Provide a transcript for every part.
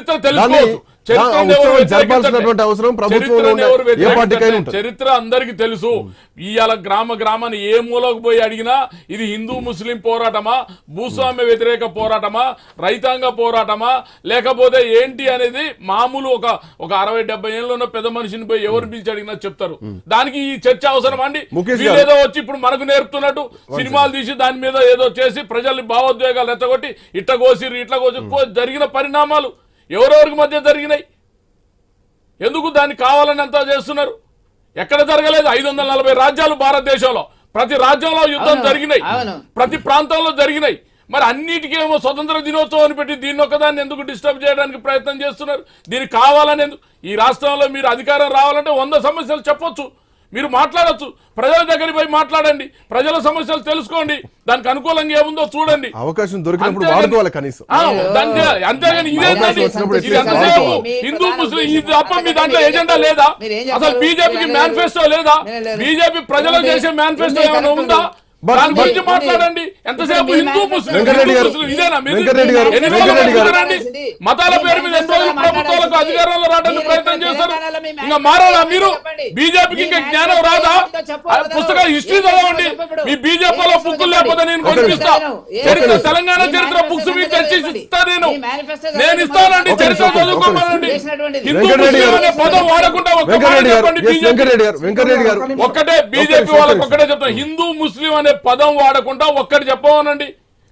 చరిత్ర తెలుసుకోవచ్చు. జరపాల్సినటువంటి. అవసరం ప్రభుత్వంలో ఏ పార్టీకైనా చరిత్ర అందరికి తెలుసు. ఇవాళ గ్రామ గ్రామాన్ని ఏ మూలకు పోయి అడిగినా ఇది హిందూ ముస్లిం పోరాటమా? భూస్వామ్య వ్యతిరేక పోరాటమా? రైతాంగ పోరాటమా? లేకపోతే ఏంటి అనేది మామూలు ఒక ఒక అరవై డెబ్బై ఏళ్ళు ఉన్న పెద్ద మనిషిని పోయి ఎవరు పిలిచి అడిగినా చెప్తారు. దానికి ఈ చర్చ అవసరం అండి. ఏదో వచ్చి ఇప్పుడు మనకు నేర్పుతున్నట్టు సినిమాలు తీసి దాని మీద ఏదో చేసి ప్రజల్ని భావోద్వేగాలు రెచ్చగొట్టి ఇట్ట కోసిరు ఇట్లా కోసి జరిగిన పరిణామాలు. ఎవరెవరికి మధ్య జరిగినాయి? ఎందుకు దాన్ని కావాలని అంతా చేస్తున్నారు? ఎక్కడ జరగలేదు? ఐదు వందల నలభై రాజ్యాలు భారతదేశంలో. ప్రతి రాజ్యంలో యుద్ధం జరిగినాయి. ప్రతి ప్రాంతంలో జరిగినాయి. మరి అన్నిటికేమో స్వతంత్ర దినోత్సవం అని పెట్టి దీన్ని ఒకదాన్ని ఎందుకు డిస్టర్బ్ చేయడానికి ప్రయత్నం చేస్తున్నారు? దీనికి కావాలని ఎందుకు ఈ రాష్ట్రంలో మీరు అధికారం రావాలంటే వంద సమస్యలు చెప్పొచ్చు. మీరు మాట్లాడొచ్చు. ప్రజల దగ్గరికి పోయి మాట్లాడండి. ప్రజల సమస్యలు తెలుసుకోండి. దానికి అనుకూలంగా ఏముందో చూడండి. అవకాశం దొరికినప్పుడు వాడుకోవాలి కనీసం. అంతేగాని ఇదేంటండి. హిందూ ముస్లిం ఇది తప్ప మీ దాంట్లో ఎజెండా లేదా? మీరు అసలు? బీజేపీకి మీరు మేనిఫెస్టో లేదా. బీజేపీ ప్రజలకు ఉంది. చేసే మేనిఫెస్టో ఏమైనా ఉందా. మాట్లాడండి. ఎంతసేపు? హిందూ ముస్లిం ఇదేనా? మతాల పేరు మీద ఎన్ని రోజులు ప్రభుత్వాలకు అధికారంలో రావడానికి ప్రయత్నం చేస్తారు. ఇంకా మారాలా? మీరు బీజేపీకి ఇంకా జ్ఞానం రాదా? పుస్తకాలు హిస్టరీ చదవండి. మీ బీజేపీలో బుక్కులు లేకపోతే నేను కొనిపిస్తా. చరిత్ర తెలంగాణ చరిత్ర బుక్స్ మీకు తెచ్చి. ఇస్తా నేను. నేను. ఇస్తానండి చరిత్ర. చదువుకోమనండి. హిందూ ముస్లిం. అనే పదం వాడకుండా ఒక్కటే బీజేపీ వాళ్ళకి. ఒక్కటే చెప్తాం హిందూ ముస్లిం అనే పదం వాడకుండా ఒక్కటి చెప్పవనండి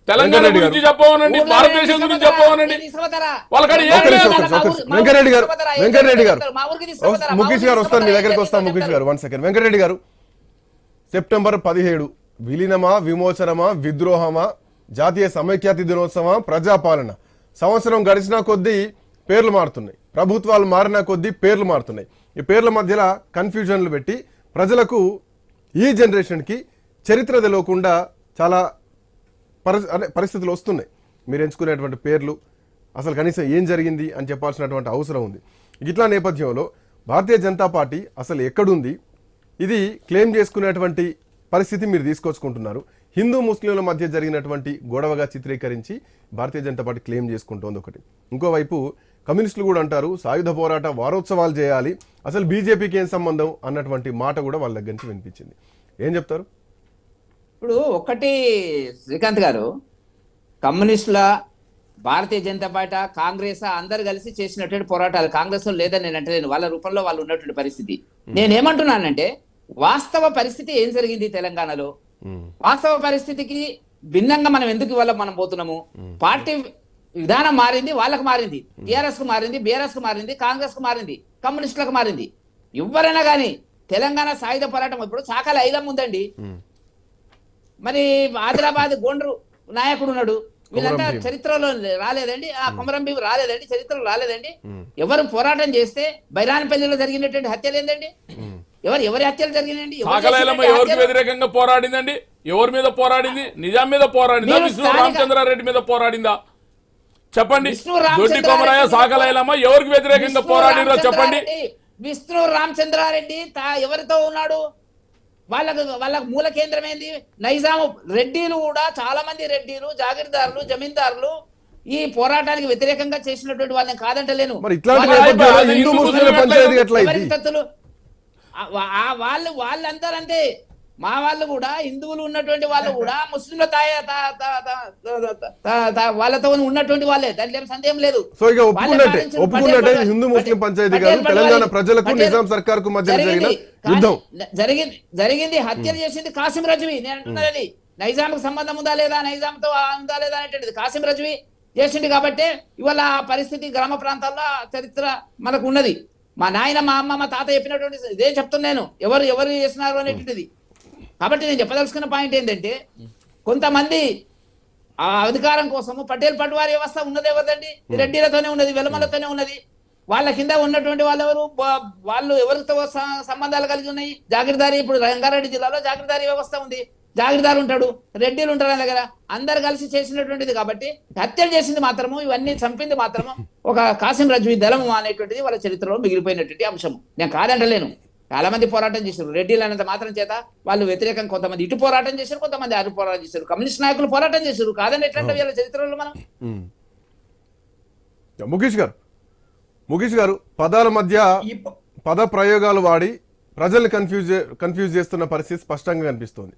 తెలంగాణ గురించి గారు. చెప్పవనండి భారతదేశం గురించి? చెప్పవనండి. వెంకటరెడ్డి గారు వెంకటరెడ్డి గారు. ముఖేష్ గారు వస్తారు మీ దగ్గరికి వస్తాం ముఖేష్ గారు. వన్ సెకండ్ వెంకటరెడ్డి గారు సెప్టెంబర్ పదిహేడు విలీనమా విమోచనమా విద్రోహమా జాతీయ సమైక్యత దినోత్సవమా ప్రజాపాలన? సంవత్సరం గడిచినా కొద్దీ పేర్లు మారుతున్నాయి. ప్రభుత్వాలు మారిన కొద్దీ పేర్లు మారుతున్నాయి. ఈ పేర్ల మధ్యలో కన్ఫ్యూజన్లు పెట్టి ప్రజలకు ఈ జనరేషన్కి చరిత్ర తెలియకుండా చాలా పరిస్థితులు వస్తున్నాయి. మీరు ఎంచుకునేటువంటి పేర్లు అసలు కనీసం ఏం జరిగింది అని చెప్పాల్సినటువంటి అవసరం ఉంది. ఇట్లా నేపథ్యంలో భారతీయ జనతా పార్టీ అసలు ఎక్కడుంది? ఇది క్లెయిమ్ చేసుకునేటువంటి పరిస్థితి మీరు తీసుకొచ్చుకుంటున్నారు. హిందూ ముస్లింల మధ్య జరిగినటువంటి గొడవగా చిత్రీకరించి భారతీయ జనతా పార్టీ క్లెయిమ్ చేసుకుంటోంది ఒకటి. ఇంకోవైపు కమ్యూనిస్టులు కూడా అంటారు సాయుధ పోరాట వారోత్సవాలు చేయాలి. అసలు బీజేపీకి ఏం సంబంధం? అన్నటువంటి మాట కూడా వాళ్ళ దగ్గర నుంచి వినిపించింది. ఏం చెప్తారు? ఇప్పుడు ఒకటి శ్రీకాంత్ గారు కమ్యూనిస్టుల భారతీయ జనతా పార్టీ కాంగ్రెస్ అందరు కలిసి చేసినటువంటి పోరాటాలు. కాంగ్రెస్లో లేదని నేను అంటలేను. వాళ్ళ రూపంలో వాళ్ళు ఉన్నటువంటి పరిస్థితి. నేనేమంటున్నానంటే వాస్తవ పరిస్థితి ఏం జరిగింది తెలంగాణలో? వాస్తవ పరిస్థితికి భిన్నంగా మనం ఎందుకు ఇవాళ మనం పోతున్నాము? పార్టీ విధానం మారింది వాళ్ళకు మారింది. టిఆర్ఎస్కు మారింది బీఆర్ఎస్కు మారింది కాంగ్రెస్కు మారింది కమ్యూనిస్టులకు మారింది. ఎవరైనా కానీ తెలంగాణ సాయుధ పోరాటం ఇప్పుడు చాకల ఐలం ఉందండి. మరి ఆదిలాబాద్ గోండ్రు నాయకుడు ఉన్నాడు. వీళ్ళంతా. చరిత్రలో రాలేదండి. ఆ కొమరం భీం రాలేదండి చరిత్రలో రాలేదండి. ఎవరు పోరాటం చేస్తే బైరానపల్లిలో జరిగినటువంటి హత్యలు ఏందండి? ఎవరు ఎవరి హత్యలు జరిగినాయండి? ఎవరికి? వ్యతిరేకంగా పోరాడిందండి? ఎవరి మీద పోరాడింది? నిజాం మీద పోరాడిందా? విష్ణు రామచంద్రారెడ్డి మీద పోరాడిందా? చెప్పండి. దొడ్డి కొమరయ్య మీద సాకలైలమ్మ ఎవరికి వ్యతిరేకంగా పోరాడిరో చెప్పండి? విష్ణు రామచంద్రారెడ్డి తా- ఎవరితో ఉన్నాడు? వాళ్ళకు వాళ్ళకు మూల కేంద్రం ఏంది? నైజాము రెడ్డిలు కూడా చాలా మంది రెడ్డిలు జాగీర్దారులు జమీందారులు ఈ పోరాటానికి వ్యతిరేకంగా చేసినటువంటి వాళ్ళని కాదంటలేను. వాళ్ళు వాళ్ళందరూ అంతే మా వాళ్ళు కూడా హిందువులు ఉన్నటువంటి వాళ్ళు కూడా ముస్లింల తా- తా- తా- తా- తా- తా- వాళ్ళతో ఉన్నటువంటి వాళ్ళే. దాంట్లో సందేహం లేదు. సో ఇక ఒప్పుకున్నట్టే ఒప్పుకున్నట్టే హిందూ ముస్లిం పంచాయతీ కాదు తెలంగాణ ప్రజలకు నిజాం సర్కార్కు మధ్య జరిగిన జరిగింది. యుద్ధం. జరిగింది జరిగింది హత్యలు చేసింది కాసిం రజ్వి. నేను అంటున్నది నైజాంకు సంబంధం ఉందా లేదా నైజాంతో ఉందా లేదా అనేటువంటిది కాసిం రజ్వి చేసింది కాబట్టి ఇవాళ ఆ పరిస్థితి గ్రామ ప్రాంతాల్లో చరిత్ర మనకు ఉన్నది. మా నాయన మా అమ్మ మా తాత చెప్పినటువంటి ఇదే చెప్తున్నాను. ఎవరు ఎవరు చేసినారు అనేటువంటిది. కాబట్టి నేను చెప్పదలుచుకున్న పాయింట్ ఏంటంటే కొంతమంది ఆ అధికారం కోసము పటేల్ పట్వారి వ్యవస్థ ఉన్నది ఎవరిదండి? రెడ్డిలతోనే ఉన్నది వెలమలతోనే ఉన్నది. వాళ్ళ కింద ఉన్నటువంటి వాళ్ళు ఎవరు? వాళ్ళు ఎవరితో సంబంధాలు కలిగి ఉన్నాయి? జాగిరిదారి ఇప్పుడు రంగారెడ్డి జిల్లాలో జాగిరిదారి వ్యవస్థ ఉంది. జాగిరిదారు ఉంటాడు రెడ్డిలు ఉంటారు ఆయన దగ్గర. అందరు కలిసి చేసినటువంటిది కాబట్టి హత్యలు చేసింది మాత్రము ఇవన్నీ చంపింది మాత్రము ఒక కాసిం రజ్వి దళము అనేటువంటిది వాళ్ళ చరిత్రలో మిగిలిపోయినటువంటి అంశము. నేను కాదంటలేను. చాలా మంది పోరాటం చేశారు. రెడ్డిలు అన్నంత మాత్రం చేత వాళ్ళు వ్యతిరేకం కొంతమంది ఇటు పోరాటం చేశారు కొంతమంది అటు పోరాటం చేశారు. కమ్యూనిస్ట్ నాయకులు పోరాటం చేశారు. కాదని ఎట్లంటే వీళ్ళ చరిత్రలో మనం. ముఖేష్ గారు. ముఖేష్ గారు పదాల మధ్య పద ప్రయోగాలు వాడి ప్రజల్ని కన్ఫ్యూజ్ కన్ఫ్యూజ్ చేస్తున్న పరిస్థితి స్పష్టంగా కనిపిస్తోంది.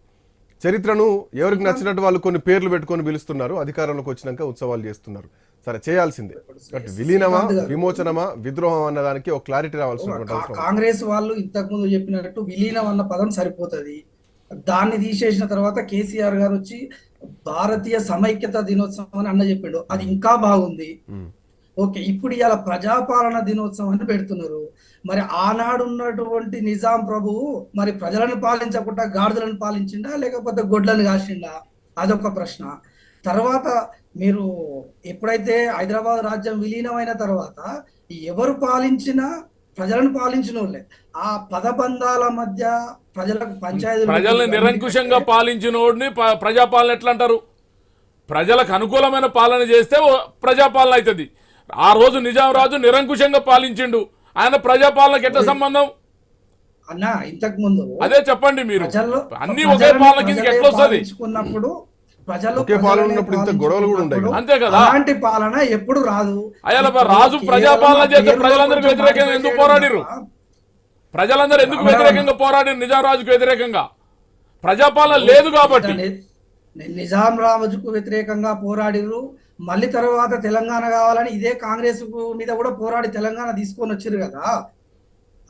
చరిత్రను ఎవరికి నచ్చినట్టు వాళ్ళు కొన్ని పేర్లు పెట్టుకొని పిలుస్తున్నారు. అధికారంలోకి వచ్చినాక ఉత్సవాలు చేస్తున్నారు. సరే చేయాల్సిందే. బట్ విలీనమా విమోచనమా విద్రోహం అన్న దానికి ఒక క్లారిటీ ఉంది. కాంగ్రెస్ వాళ్ళు ఇంతకు ముందు చెప్పినట్టు విలీనం అన్న పదం సరిపోతది. దాన్ని తీసేసిన తర్వాత కేసీఆర్ గారు వచ్చి భారతీయ సమైక్యత దినోత్సవం అని అన్న చెప్పిండు. అది ఇంకా బాగుంది. ఓకే ఇప్పుడు ఇవాళ ప్రజాపాలన దినోత్సవం అని పెడుతున్నారు. మరి ఆనాడు ఉన్నటువంటి నిజాం ప్రభువు మరి ప్రజలను పాలించకుండా గాడిదలను పాలించిండా లేకపోతే గొడ్లను కాసిండా? అదొక ప్రశ్న. తర్వాత మీరు ఎప్పుడైతే హైదరాబాద్ రాజ్యం విలీనమైన తర్వాత ఎవరు పాలించినా ప్రజలను పాలించిన వాళ్ళే ఆ పదబంధాల మధ్య ప్రజలకు పంచాయతీలు ప్రజల్ని నిరంకుశంగా పాలించిన వాడిని ప- ప్రజాపాలన ఎట్లా అంటారు ప్రజలకు అనుకూలమైన పాలన చేస్తే ప్రజాపాలన అవుతుంది ఆ రోజు నిజాం రాజు నిరంకుశంగా పాలించిండు. ఆయన ప్రజాపాలనకి ఎట్లా సంబంధం? అన్న ఇంతకు ముందు అదే చెప్పండి మీరు. అన్ని ఒకే పాలన కిందకి ప్రజలే ఎట్లా వస్తుంది? ప్రజలు ఒకే పాలన ప్రజలనే ఉన్నప్పుడు ఇంత గొడవలు కూడా ఉండవు కదా. అంతే కదా. అలాంటి పాలన ఎప్పుడు రాదు. రాజు ప్రజాపాలన చేస్తే కొంచెం వ్యతిరేకంగా ఎందుకు పోరాడిరు? ప్రజలందరూ ఎందుకు వ్యతిరేకంగా పోరాడి నిజాం రాజుకు వ్యతిరేకంగా. ప్రజాపాలన లేదు కాబట్టి. నిజాం రాజుకు వ్యతిరేకంగా పోరాడిరు మళ్ళీ తర్వాత తెలంగాణ కావాలని ఇదే కాంగ్రెస్ మీద కూడా పోరాడి తెలంగాణ తీసుకొని వచ్చారు కదా?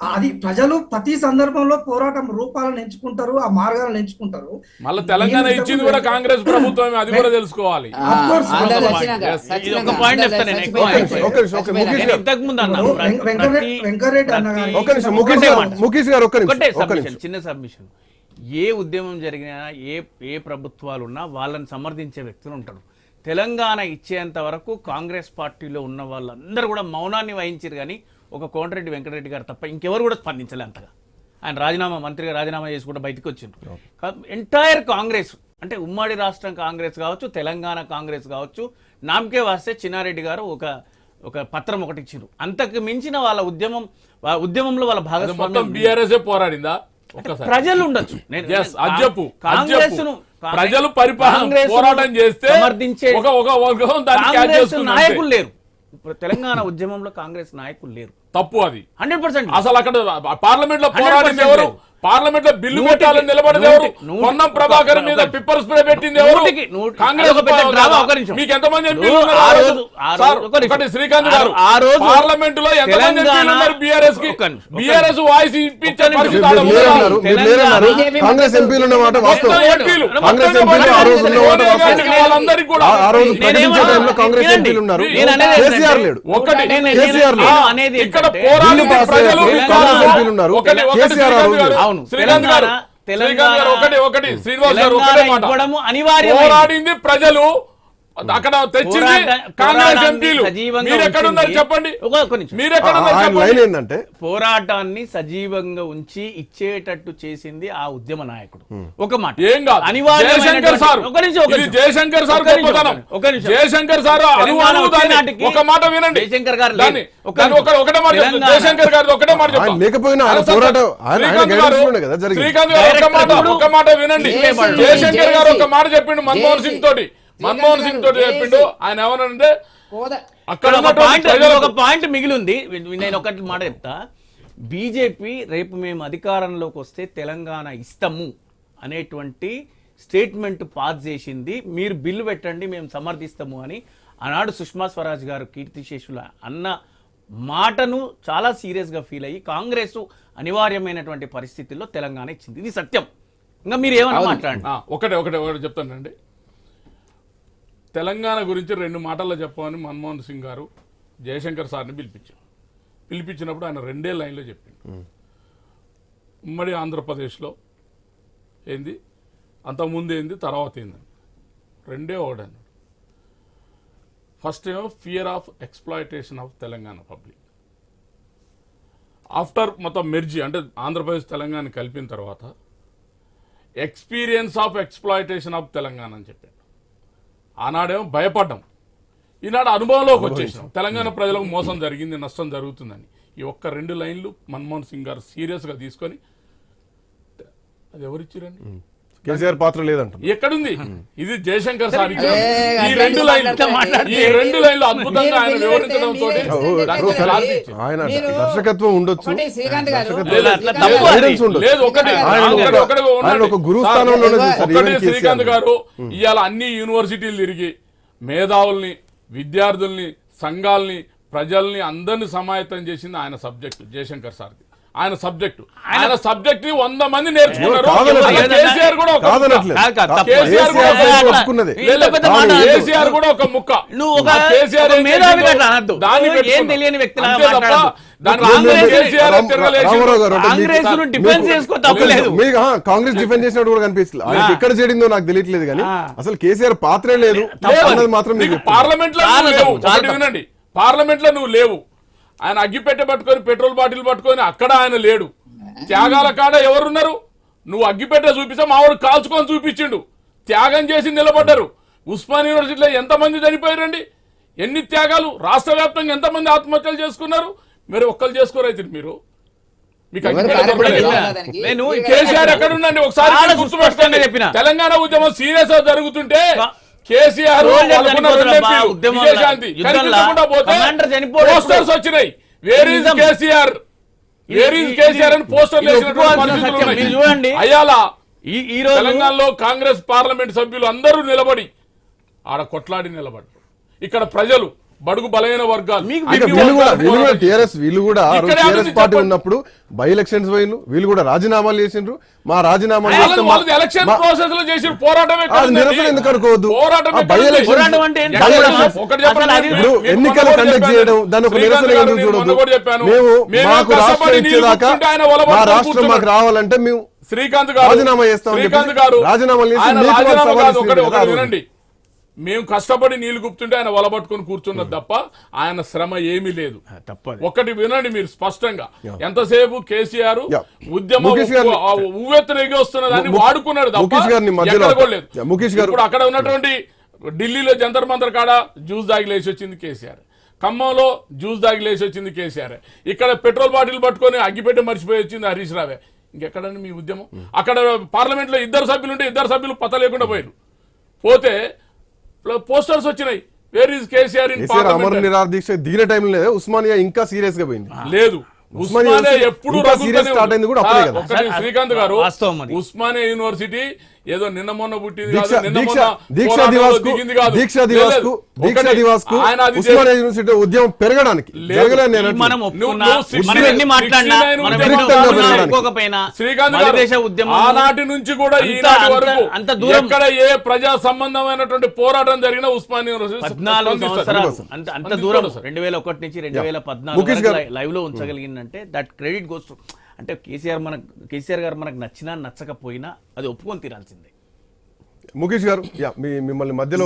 అది ప్రజలు ప్రతి సందర్భంలో పోరాటం రూపాలను ఎంచుకుంటారు ఆ మార్గాలను ఎంచుకుంటారు. మళ్ళీ తెలంగాణ ఇచ్చింది కూడా కాంగ్రెస్ ప్రభుత్వం అది కూడా తెలుసుకోవాలి. చిన్న సబ్మిషన్ ఏ ఉద్యమం జరిగినా ఏ ఏ ప్రభుత్వాలు ఉన్నా వాళ్ళని సమర్థించే వ్యక్తులు ఉంటారు. తెలంగాణ ఇచ్చేంత వరకు కాంగ్రెస్ పార్టీలో ఉన్న వాళ్ళందరూ కూడా మౌనాన్ని వహించారు కానీ ఒక కోమటిరెడ్డి వెంకటరెడ్డి గారు తప్ప ఇంకెవరు కూడా స్పందించలే అంతగా. ఆయన రాజీనామా మంత్రిగా రాజీనామా చేసి కూడా బయటకు వచ్చిండ్రు. ఎంటైర్ కాంగ్రెస్ అంటే ఉమ్మడి రాష్ట్రం కాంగ్రెస్ కావచ్చు తెలంగాణ కాంగ్రెస్ కావచ్చు నామకే వాస్తే చిన్నారెడ్డి గారు ఒక ఒక పత్రం ఒకటి ఇచ్చారు అంతకు మించిన వాళ్ళ ఉద్యమం ఉద్యమంలో వాళ్ళ భాగస్వామ్యం బీఆర్ఎస్ పోరాడిందా? ప్రజలు ఉండొచ్చు. కాంగ్రెస్. ప్రజలు పరిపాలన పోరాటం చేస్తే. నాయకులు లేరు. ఇప్పుడు తెలంగాణ ఉద్యమంలో కాంగ్రెస్ నాయకులు లేరు. తప్పు అది. Hundred percent. అసలు అక్కడ పార్లమెంట్లో 100% పోరాడింది ఎవరు? పార్లమెంట్లో బిల్లు పెట్టాలని నిలబడింది ఎవరు? పొన్నం ప్రభాకర్ మీద పిప్పర్ స్ప్రే పెట్టింది ఎవరు? కాంగ్రెస్. మీకు ఎంతమంది శ్రీకాంత్ గారు. ఆ రోజు పార్లమెంట్లో ఎంతమంది ఉన్నారు బీఆర్ఎస్కి బీఆర్ఎస్. వాయిస్ కాంగ్రెస్ ఎంపీలు ఎంపీలు కాంగ్రెస్ మొత్తం ఎంపీలు ఆ రోజు వాళ్ళందరికీ కూడా ఆ- ఆ రోజు నేనేమన్నా- ప్రకటించే టైంలో కాంగ్రెస్. ఎంపీలు ఉన్నారు. కేసీఆర్ లేడు. ఒకటి కేసీఆర్ లేడు. ఇక్కడ ప్రజలు. కాంగ్రెస్ ఎంపీలు ఉన్నారు. కేసీఆర్ ఆ రోజు అవును. శ్రీకాంత్ గారు తెలంగాణ- ఒకటి ఒకటి శ్రీనివాస్ గారు ఒకటే మాట. పోరాడింది ప్రజలు అక్కడ తెచ్చింది కాంగ్రెస్ పోరాటాన్ని ఎంపీలు. సజీవంగా మీరు ఎక్కడ ఉన్నారు ఉంచింది. చెప్పండి. మీరు ఎక్కడ ఉన్నారు ఆయన లైన్ చెప్పండి ఏంటంటే పోరాటాన్ని సజీవంగా ఉంచి ఇచ్చేటట్టు చేసింది ఆ ఉద్యమ నాయకుడు. ఒక మాట. ఏం కాదు. Jayashankar sir. Jayashankar sir. Jayashankar sir ఒక మాట వినండి. జయశంకర్ గారు ఒకటే మాట జయశంకర్ గారు ఒకటే మాట లేకపోయినా శ్రీకాంత్ గారు- ఒక మాట డైరెక్టర్ ఒక మాట వినండి. జయశంకర్ గారు ఒక. మాట చెప్పిండు మన్మోహన్ సింగ్ తోటి. మన్మోహన్ సింగ్ తోటి. చెప్పిండు. ఆయన ఏమనంటే అక్కడ ఒక పాయింట్ ప్రజలకు- ఒక పాయింట్ మిగిలి ఉంది నేను ఒకటి మాట చెప్తా. బీజేపీ రేపు మేము అధికారంలోకి వస్తే తెలంగాణ ఇస్తాము అనేటువంటి స్టేట్మెంట్ పాస్ చేసింది. మీరు బిల్లు పెట్టండి మేము సమర్థిస్తాము అని ఆనాడు సుష్మా స్వరాజ్ గారు కీర్తిశేషుల అన్న మాటను చాలా సీరియస్గా ఫీల్ అయ్యి కాంగ్రెస్ అనివార్యమైనటువంటి పరిస్థితుల్లో తెలంగాణ ఇచ్చింది. ఇది సత్యం. ఇంకా మీరు ఏమన్నా. మాట్లాడండి. ఒకటే ఒకటే ఒకటి చెప్తానండి. తెలంగాణ గురించి రెండు మాటల్లో చెప్పమని మన్మోహన్ సింగ్ గారు జయశంకర్ సార్ని పిలిపించారు. పిలిపించినప్పుడు ఆయన రెండే లైన్లో చెప్పిండు. ఉమ్మడి ఆంధ్రప్రదేశ్లో ఏంది? అంతకుముందు ఏంది? తర్వాత ఏందని రెండే ఒకటి అన్నాడు ఫస్ట్ ఏమో fear of exploitation of Telangana public. After మొత్తం మెర్జీ అంటే ఆంధ్రప్రదేశ్ తెలంగాణ కలిపిన తర్వాత experience of exploitation of Telangana అని చెప్పాడు ఆనాడేమో భయపడ్డాం. ఈనాడు అనుభవంలోకి వచ్చేసాం తెలంగాణ ప్రజలకు మోసం జరిగింది నష్టం జరుగుతుందని. ఈ ఒక్క రెండు లైన్లు మన్మోహన్ సింగ్ గారు సీరియస్గా తీసుకొని అది ఎవరిచ్చిరండి? కేసీఆర్ పాత్ర లేదంటారు ఎక్కడుంది? ఇది జయశంకర్ సార్ ఈ రెండు లైన్లు. మాట్లాడతారు. ఈ రెండు లైన్లు అద్భుతంగా ఆయన. ఆయన దర్శకత్వం ఉండొచ్చు. గారు. లేదు, గారు. ఒకటి ఒక- కేసీఆర్ శ్రీకాంత్ గారు. ఇవాళ అన్ని యూనివర్సిటీలు తిరిగి మేధావుల్ని విద్యార్థుల్ని సంఘాలని ప్రజల్ని అందరిని సమాయత్తం చేసింది ఆయన సబ్జెక్టు జయశంకర్ సార్ది. ఆయన సబ్జెక్టు ఆయన సబ్జెక్ట్ని వంద మంది నేర్చుకున్నారు. కూడా ఒక ముక్క. నువ్వు ఒక- ఏం. తెలియని రాంగ్ కాంగ్రెస్ డిఫెండ్ చేసినట్టు కూడా కనిపిస్తుంది ఎక్కడ చేయడిందో నాకు తెలియట్లేదు కానీ. అసలు కేసీఆర్ పాత్రే లేదు మాత్రం. పార్లమెంట్లో పార్లమెంట్లో నువ్వు లేవు. ఆయన అగ్గిపెట్టె పట్టుకొని పెట్రోల్ బాటిల్ పట్టుకొని అక్కడ ఆయన లేడు. త్యాగాల కాడ ఎవరున్నారు? నువ్వు అగ్గిపెట్టె చూపిస్తే మావాడు కాల్చుకొని చూపించిండు. త్యాగం చేసి నిలబడ్డారు. ఉస్మాన్ యూనివర్సిటీలో ఎంతమంది చనిపోయారండి? ఎన్ని త్యాగాలు? రాష్ట్ర వ్యాప్తంగా ఎంతమంది ఆత్మహత్యలు చేసుకున్నారు? మీరు ఒక్కరు చేసుకోరైతే మీరు. మీకు కేసీఆర్ ఎక్కడ ఉండండి ఒకసారి గుర్తుపెట్టుకోండి. తెలంగాణ ఉద్యమం సీరియస్గా జరుగుతుంటే కేసీఆర్ పోస్టర్స్? వచ్చినాయి where is. KCR where is KCR అని పోస్టర్లు. మీరు చూడండి. అయ్యాల ఈ ఈ రోజు తెలంగాణలో కాంగ్రెస్ పార్లమెంట్ సభ్యులు అందరూ నిలబడి ఆడ కొట్లాడి నిలబడ్డారు ఇక్కడ ప్రజలు బడుగు బలైన వర్గాలు టీఆర్ఎస్ వీళ్ళు కూడా టీఆర్ఎస్ పార్టీ. ఉన్నప్పుడు బై ఎలక్షన్స్ పోయిన వీళ్ళు కూడా రాజీనామాలు చేసిండ్రు మా రాజీనామాలు చేస్తే వాళ్ళది మా- వాళ్ళది ఎలక్షన్ మా- ప్రాసెస్లో చేసిన పోరాటమే ఆ, నిరసన ఎందుకు అనుకోవద్దు? బై? ఎలక్షన్- ఎన్నికలు కండక్ట్. చేయడం దాన్ని ఒక నిరసన ఎందుకు. మేము మాకు రాష్ట్రం ఇచ్చేదాకా మా రాష్ట్రం మాకు. రావాలంటే మేము శ్రీకాంత్ గారు రాజీనామా శ్రీకాంత్ చెప్పేసి గారు రాజీనామా. వినండి మేము కష్టపడి నీళ్ళు గుప్తుంటే ఆయన వలబట్టుకొని కూర్చున్నది తప్ప ఆయన శ్రమ ఏమీ లేదు. ఒకటి వినండి మీరు స్పష్టంగా. ఎంతసేపు కేసీఆర్. ఉద్యమ ఉవ్వెత్తున ఎగొస్తున్న దాన్ని ము- వాడుకున్నాడు తప్ప ముఖేష్ గారు- ఇప్పుడు అక్కడ ఉన్నటువంటి ఢిల్లీలో జంతర్ మంతర్ కాడ జ్యూస్ దాగి లేచి వచ్చింది కేసీఆర్. ఖమ్మంలో జ్యూస్ దాగి లేచి వచ్చింది కేసీఆర్. ఇక్కడ పెట్రోల్ బాటిల్ పట్టుకొని అగ్గిపెట్టి మర్చిపోయి వచ్చింది హరీష్ రావే. ఇంకెక్కడండి మీ ఉద్యమం? అక్కడ పార్లమెంట్లో ఇద్దరు సభ్యులు ఉంటే ఇద్దరు సభ్యులు పత లేకుండా పోయారు పోతే పోస్టర్స్ వచ్చినాయి. వేర్ ఈజ్ కేసీఆర్ ఇన్ అమర నిరాహార దీక్ష దిగిన టైంలో ఉస్మానియా ఇంకా సీరియస్గా పోయింది. లేదు. ఉస్మానియా ఎప్పుడు ఉంది. అయింది కూడా అప్పుడే కదా. శ్రీకాంత్ గారు. ఉస్మానియా యూనివర్సిటీ ఏదో నిన్న మొన్న పుట్టింది దీక్ష కాదు, నిన్న దీక్ష మొన్న దీక్ష పోరాటంలో దివాస్కు దిగింది కాదు. దీక్ష లేదు, దివాస్ లేదు. కు దీక్ష ఒకటి, దివాస్కు ఆయన అది ఉస్మానియా యూనివర్సిటీ ఉద్యమం పెరగడానికి లేదు. జరగలేదు నేను ఈ మనం అనట్లేదు. ఒప్పుకున్నా నువ్వు- నువ్వు మనం ఎన్ని 69 మాట్లాడినా మనం ఎన్ని ఉద్యమం ఉద్రిక్తంగా ఒప్పుకున్నా, పెరగడానికి. ఒప్పుకోకపోయినా శ్రీకాంత్ మలి గారు దేశ ఉద్యమం ఆనాటి నుంచి కూడా అంత- ఈనాటి వరకు అంత దూరం ఎక్కడ ఏ ప్రజా సంబంధమైనటువంటి పోరాటం జరిగినా ఉస్మానియా యూనివర్సిటీ పద్నాలుగు స్పందిస్తారు. సంవత్సరాలు అంత దూరం సార్. రెండు వేల ఒకటి నుంచి రెండు వేల ముఖేష్ పద్నాలుగు గారు. లైవ్లో ఏంటంటే దట్ క్రెడిట్ గోస్ అంటే కేసీఆర్ మనకు కేసీఆర్ గారు మనకు నచ్చినా నచ్చకపోయినా అది ఒప్పుకొని తీరాల్సిందే. ముఖేష్ గారు యా మీ మిమ్మల్ని మధ్యలో